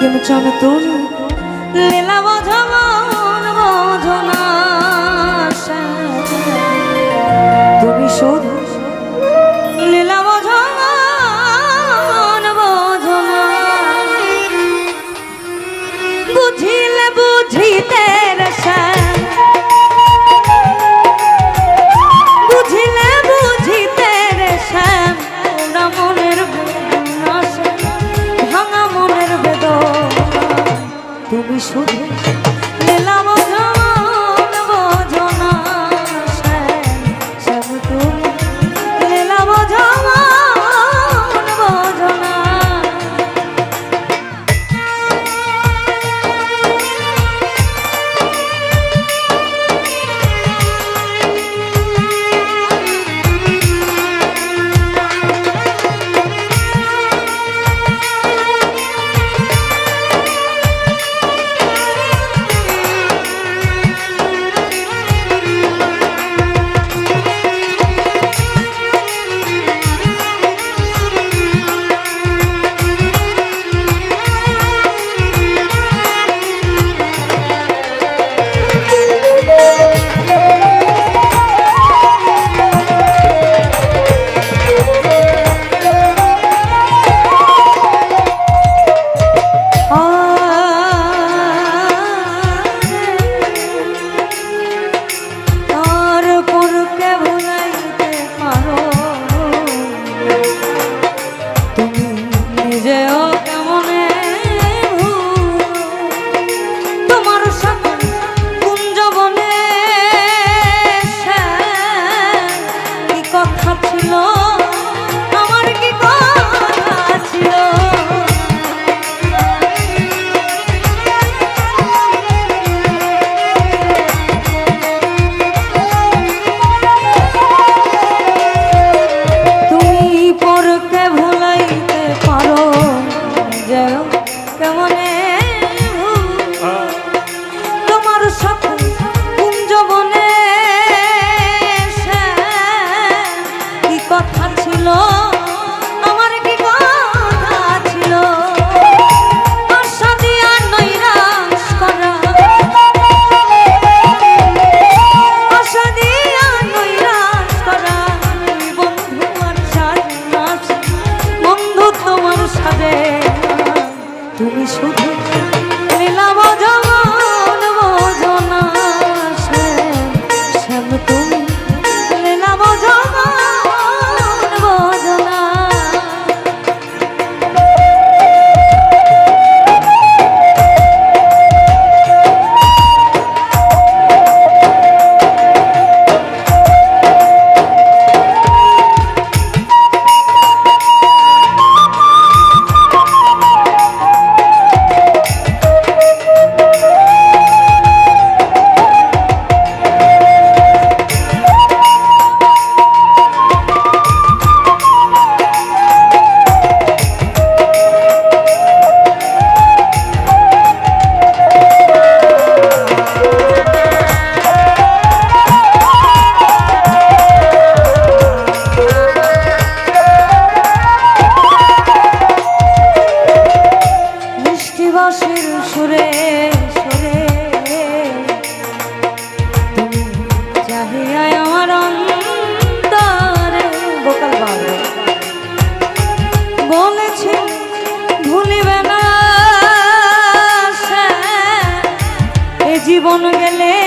kim cho nó tu lila どう？i don't devil. তুমি শুধু নীলাম রসের সুরে সুরে। জীবন গেলে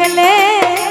এ জীবন গেলে